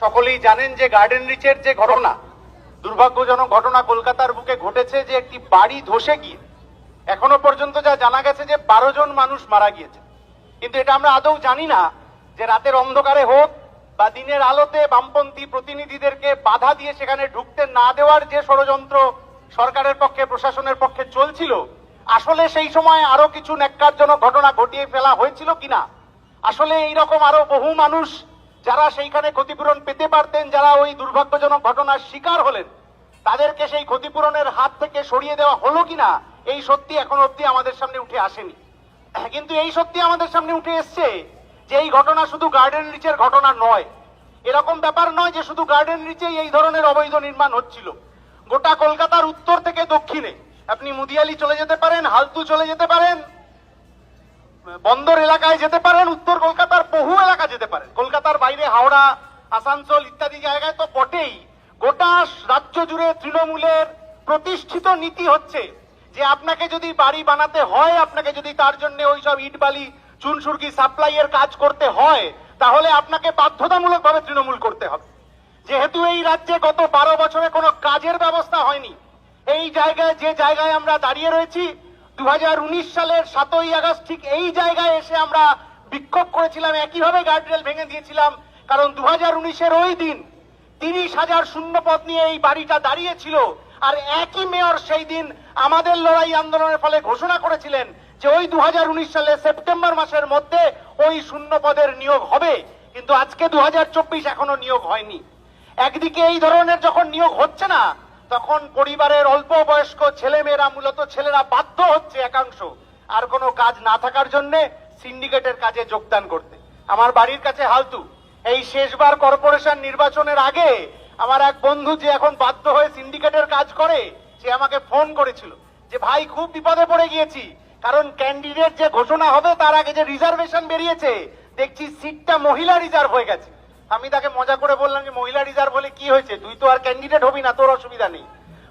সকলেই জানেন যে গার্ডেন রিচের যে ঘটনা, দুর্ভাগ্যজনক ঘটনা কলকাতার বুকে ঘটেছে যে একটি বাড়ি ধসে গিয়ে, এখনও পর্যন্ত যা জানা গেছে যে বারো জন মানুষ মারা গিয়েছে। কিন্তু এটা আমরা আদৌ জানি না যে রাতের অন্ধকারে হোক বা দিনের আলোতে বামপন্থী প্রতিনিধিদেরকে বাধা দিয়ে সেখানে ঢুকতে না দেওয়ার যে ষড়যন্ত্র সরকারের পক্ষে, প্রশাসনের পক্ষে চলছিল, আসলে সেই সময় আরও কিছু ন্যাক্কারজনক ঘটনা ঘটিয়ে ফেলা হয়েছিল কিনা? আসলে এইরকম আরও বহু মানুষ যারা সেইখানে ক্ষতিপূরণ পেতে পারতেন, যারা ওই দুর্ভাগ্যজনক ঘটনার শিকার হলেন, তাদেরকে সেই ক্ষতিপূরণের হাত থেকে সরিয়ে দেওয়া হলো কিনা, এই সত্যি এখন অব্দি আমাদের সামনে উঠে আসেনি। কিন্তু এই সত্যি আমাদের সামনে উঠে এসছে যে এই ঘটনা শুধু গার্ডেন রিচের ঘটনা নয়। এরকম ব্যাপার নয় যে শুধু গার্ডেন রিচেই এই ধরনের অবৈধ নির্মাণ হচ্ছিল। গোটা কলকাতার উত্তর থেকে দক্ষিণে। আপনি মুদিয়ালি চলে যেতে পারেন, হালতু চলে যেতে পারেন বন্দর এলাকায় যেতে পারেন, উত্তর কলকাতার বহু এলাকা যেতে পারেন। কলকাতার বাইরে হাওড়া, আসানসোল ইত্যাদি জায়গায় তো বটেই। গোটা রাজ্য জুড়ে তৃণমূলের প্রতিষ্ঠিত নীতি হচ্ছে যে আপনাকে যদি বাড়ি বানাতে হয়, আপনাকে যদি তার জন্য ওই সব ইট বালি চুনসুরকি সাপ্লাই এর কাজ করতে হয়, তাহলে আপনাকে বাধ্যতামূলক ভাবে তৃণমূল করতে হবে। যেহেতু এই রাজ্যে গত বারো বছরে কোনো কাজের ব্যবস্থা হয়নি, এই জায়গায়, যে জায়গায় আমরা দাঁড়িয়ে রয়েছি উনিশ সালের সাতই আগস্ট ঠিক এই জায়গায় এসে আমরা বিক্ষোভ করেছিলাম, একইভাবে গার্ডরেল ভেঙে দিয়েছিলাম, কারণ দু হাজার উনিশের ওই দিন তিরিশ হাজার শূন্য পদ নিয়ে এই বাড়িটা দাঁড়িয়েছিল, আর একই মেয়র সেই দিন আমাদের লড়াই আন্দোলনের ফলে ঘোষণা করেছিলেন যে ওই দু হাজার উনিশ সালে সেপ্টেম্বর মাসের মধ্যে ওই শূন্য পদের নিয়োগ হবে, কিন্তু আজকে দু হাজার চব্বিশ এখনও নিয়োগ হয়নি। একদিকে এই ধরনের যখন নিয়োগ হচ্ছে না তখন পরিবারের অল্প বয়স্ক ছেলেমেয়েরা মূলত ছেলেরা বাধ্য হচ্ছে একাংশ। আর কোনো কাজ না থাকার জন্য সিন্ডিকেটের কাজে যোগদান করতে। আমার বাড়ির কাছে হালতু। এই শেষবার কর্পোরেশন নির্বাচনের আগে আমার এক বন্ধু যে এখন বাধ্য হয়ে সিন্ডিকেটের কাজ করে, সে আমাকে ফোন করেছিল যে, ভাই, খুব বিপদে পড়ে গিয়েছি। কারণ ক্যান্ডিডেট যে ঘোষণা হবে, তার আগে যে রিজার্ভেশন বেরিয়েছে, দেখছি সিটটা মহিলা রিজার্ভ হয়ে গেছে। আমি তাকে মজা করে বললাম যে, মহিলা রিজার্ভ হলে কি হয়েছে? তুই তো আর ক্যান্ডিডেট হবি না, তোর অসুবিধা নেই।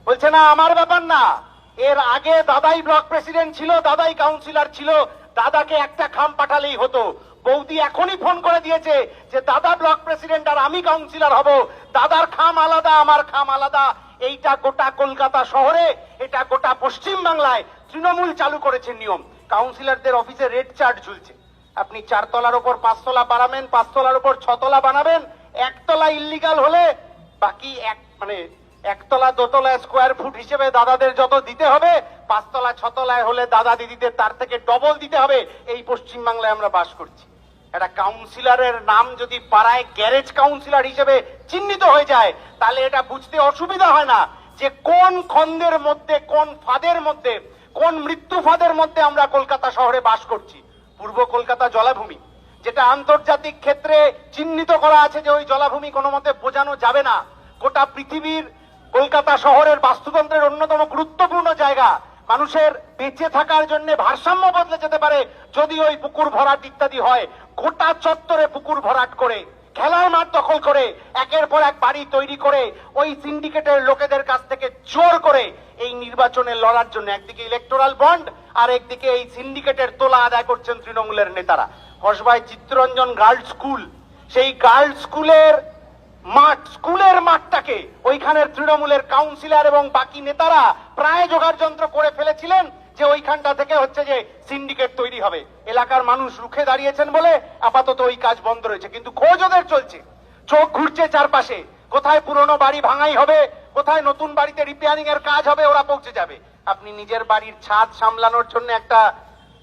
বলছে, না, আমার ব্যাপার না। এর আগে দাদাই ব্লক প্রেসিডেন্ট ছিল, দাদাই কাউন্সিলর ছিল। দাদাকে একটা খাম পাঠালেই হতো। বৌদি এখনই ফোন করে দিয়েছে যে, দাদা ব্লক প্রেসিডেন্ট আর আমি কাউন্সিলর হব। দাদার খাম আলাদা, আমার খাম আলাদা। এইটা গোটা কলকাতা শহরে, এটা গোটা পশ্চিম বাংলায় তৃণমূল চালু করেছে নিয়ম। কাউন্সিলরদের অফিসে রেড চার্ট ঝুলছে। আপনি চারতলার উপর পাঁচতলা বানাবেন, পাঁচতলার উপর ছতলা বানাবেন, একতলা ইল্লিগাল হলে বাকি এক মানে একতলা, দোতলা স্কোয়ার ফুট হিসেবে দাদাদের যত দিতে হবে, পাঁচতলা, ছতলায় হলে দাদা দিদিদের তার থেকে ডবল দিতে হবে। এই পশ্চিম বাংলায় আমরা বাস করছি। একটা কাউন্সিলরের নাম যদি পাড়ায় গ্যারেজ কাউন্সিলর হিসেবে চিহ্নিত হয়ে যায়, তাহলে এটা বুঝতে অসুবিধা হয় না যে কোন খন্দের মধ্যে, কোন ফাঁদের মধ্যে, কোন মৃত্যু ফাঁদের মধ্যে আমরা কলকাতা শহরে বাস করছি। পূর্ব কলকাতা জলাভূমি, যেটা আন্তর্জাতিক ক্ষেত্রে চিহ্নিত করা আছে যে ওই জলাভূমি কোনো মতে বোঝানো যাবে না। গোটা পৃথিবীর কলকাতা শহরের বাস্তুতন্ত্রের অন্যতম গুরুত্বপূর্ণ জায়গা, মানুষের বেঁচে থাকার জন্য ভারসাম্য বদলে যেতে পারে যদি ওই পুকুর ভরাট ইত্যাদি হয়। গোটা চত্বরে পুকুর ভরাট করে খেলার মাঠ দখল করে, একের পর এক বাড়ি তৈরি করে, ওই সিন্ডিকেটের লোকেদের কাছ থেকে জোর করে এই নির্বাচনে লড়ার জন্য একদিকে ইলেকটোরাল বন্ড আর একদিকে এই সিন্ডিকেটের তোলা আদায় করছেন তৃণমূলের নেতারা। হসবাই চিত্তরঞ্জন গার্লস স্কুল সেই গার্লস স্কুলের মাঠ স্কুলের মাঠটাকে ওইখানের তৃণমূলের কাউন্সিলর এবং বাকি নেতারা প্রায় জোগাড় যন্ত্র করে ফেলেছিলেন যে ওইখানটা থেকে হচ্ছে যে সিন্ডিকেট তৈরি হবে। এলাকার মানুষ রুখে দাঁড়িয়েছেন বলে আপাতত ওই কাজ বন্ধ রয়েছে। কিন্তু খোঁজ ওদের চলছে। চোখ ঘুরছে চারপাশে। কোথায় পুরনো বাড়ি ভাঙাই হবে, কোথায় নতুন বাড়িতে রিপেয়ারিং এর কাজ হবে, ওরা পৌঁছে যাবে। আপনি নিজের বাড়ির ছাদ সামলানোর জন্য একটা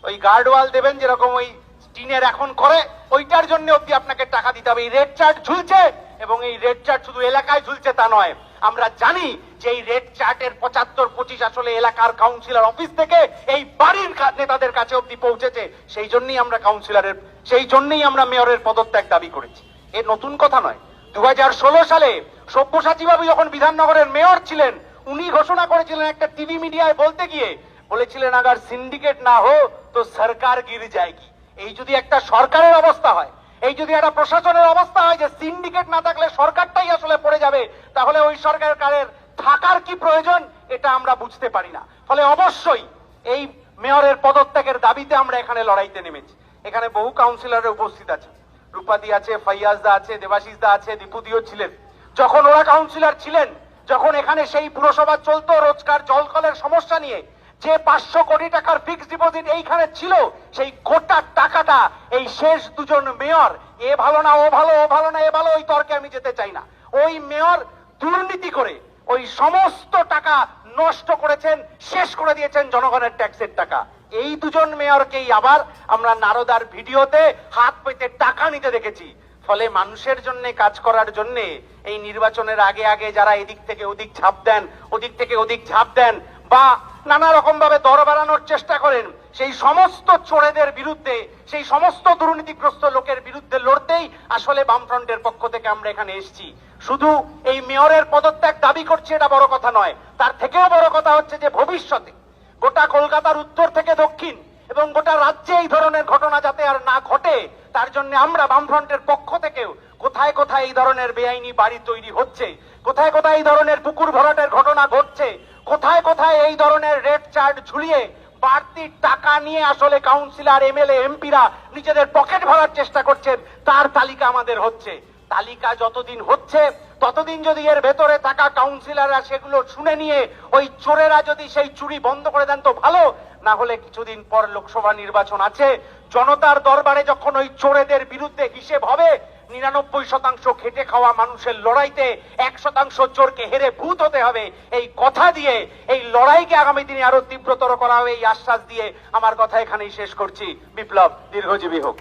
ওই গার্ড ওয়াল দেবেন, যেরকম ওই টিনের এখন করে ওইটার জন্য অব্দি আপনাকে টাকা দিতে হবে। এই রেড চার্ট ঝুলছে, এবং এই রেড চার্ট শুধু এলাকায় ঝুলছে তা নয়। আমরা জানি যে এই রেড চার্টের পঁচাত্তর পঁচিশ আসলে এলাকার কাউন্সিলর অফিস থেকে এই বাড়ির নেতাদের কাছে অব্দি পৌঁছেছে। সেই জন্যই আমরা কাউন্সিলরের সেই জন্যই আমরা মেয়রের পদত্যাগ দাবি করেছি। এ নতুন কথা নয়। দু হাজার ষোলো সালে সব্যসাচী বাবু যখন বিধাননগরের মেয়র ছিলেন, উনি ঘোষণা করেছিলেন একটা টিভি মিডিয়ায় বলতে গিয়ে বলেছিলেন, আগার সিন্ডিকেট না হো, তো সরকার গির যায়গি। এই যদি একটা সরকারের অবস্থা হয়, এই যদি একটা প্রশাসনের অবস্থা হয় যে সিন্ডিকেট না থাকলে সরকারটাই আসলে পড়ে যাবে, তাহলে ওই সরকারের থাকার কি প্রয়োজন, এটা আমরা বুঝতে পারি না। ফলে অবশ্যই এই মেয়রের পদত্যাগের দাবিতে আমরা এখানে লড়াইতে নেমেছি। এখানে বহু কাউন্সিলরের উপস্থিত আছে রূপাদি আছে ফাইয়াজ দা আছে দেবাশিস দা আছে, দীপুদিও ছিলেন। যখন ওরা কাউন্সিলর ছিলেন, যখন এখানে সেই পুরসভা চলতো, রোজকার জল কলের সমস্যা নিয়ে, যে পাঁচশো কোটি টাকার ফিক্সড ডিপোজিট এইখানে ছিল, সেই গোটা টাকাটা এই শেষ দুজন মেয়র, এ ভালো না, ও ভালো ও ভালো না, এ ভালো, ওই তর্কে আমি যেতে চাই না। ওই মেয়র দুর্নীতি করে ওই সমস্ত টাকা নষ্ট করেছেন, শেষ করে দিয়েছেন জনগণের ট্যাক্সের টাকা। এই দুজন মেয়রকেই আবার আমরা নারদার ভিডিওতে হাত পেতে টাকা নিতে দেখেছি। ফলে মানুষের জন্য, কাজ করার জন্য, এই নির্বাচনের আগে আগে যারা এদিক থেকে ওদিক ঝাঁপ দেন, ওদিক থেকে ওদিক ঝাঁপ দেন, বা নানা রকম ভাবে দর বাড়ানোর চেষ্টা করেন, সেই সমস্ত চোরেদের বিরুদ্ধে, সেই সমস্ত দুর্নীতিগ্রস্ত লোকের বিরুদ্ধে লড়তেই আসলে বামফ্রন্টের পক্ষ থেকে আমরা এখানে এসেছি। শুধু এই মেয়রের পদত্যাগ দাবি করছে, এটা বড় কথা নয়। তার থেকেও বড় কথা হচ্ছে যে ভবিষ্যতে গোটা কলকাতার উত্তর থেকে দক্ষিণ এবং গোটা রাজ্যে এই ধরনের ঘটনা যাতে আর না ঘটে, তার জন্য আমরা বামফ্রন্টের পক্ষ থেকেও কোথায় কোথায় এই ধরনের বেআইনি বাড়ি তৈরি হচ্ছে, কোথায় কোথায় এই ধরনের পুকুর ভরাটের ঘটনা ঘটছে, কোথায় কোথায় এই ধরনের রেড চার্ট ঝুলিয়ে বাড়তি টাকা নিয়ে আসলে কাউন্সিলর, এমএলএ, এমপিরা নিজেদের পকেট ভরার চেষ্টা করছেন, তার তালিকা আমাদের হচ্ছে। তালিকা যতদিন হচ্ছে, ততদিন যদি এর ভেতরে থাকা কাউন্সিলররা সেগুলো শুনে নিয়ে ওই চোরেরা যদি সেই চুরি বন্ধ করে দেন তো ভালো, না হলে কিছুদিন পর লোকসভা নির্বাচন আছে। জনতার দরবারে যখন ওই চোরেদের বিরুদ্ধে হিসেব হবে, নিরানব্বই শতাংশ খেটে খাওয়া মানুষের লড়াইতে এক শতাংশ চোরকে হেরে ভূত হতে হবে। এই কথা দিয়ে, এই লড়াইকে আগামী দিনে আরও তীব্রতর করা হবে, এই আশ্বাস দিয়ে আমার কথা এখানেই শেষ করছি। বিপ্লব, দীর্ঘজীবী হোক।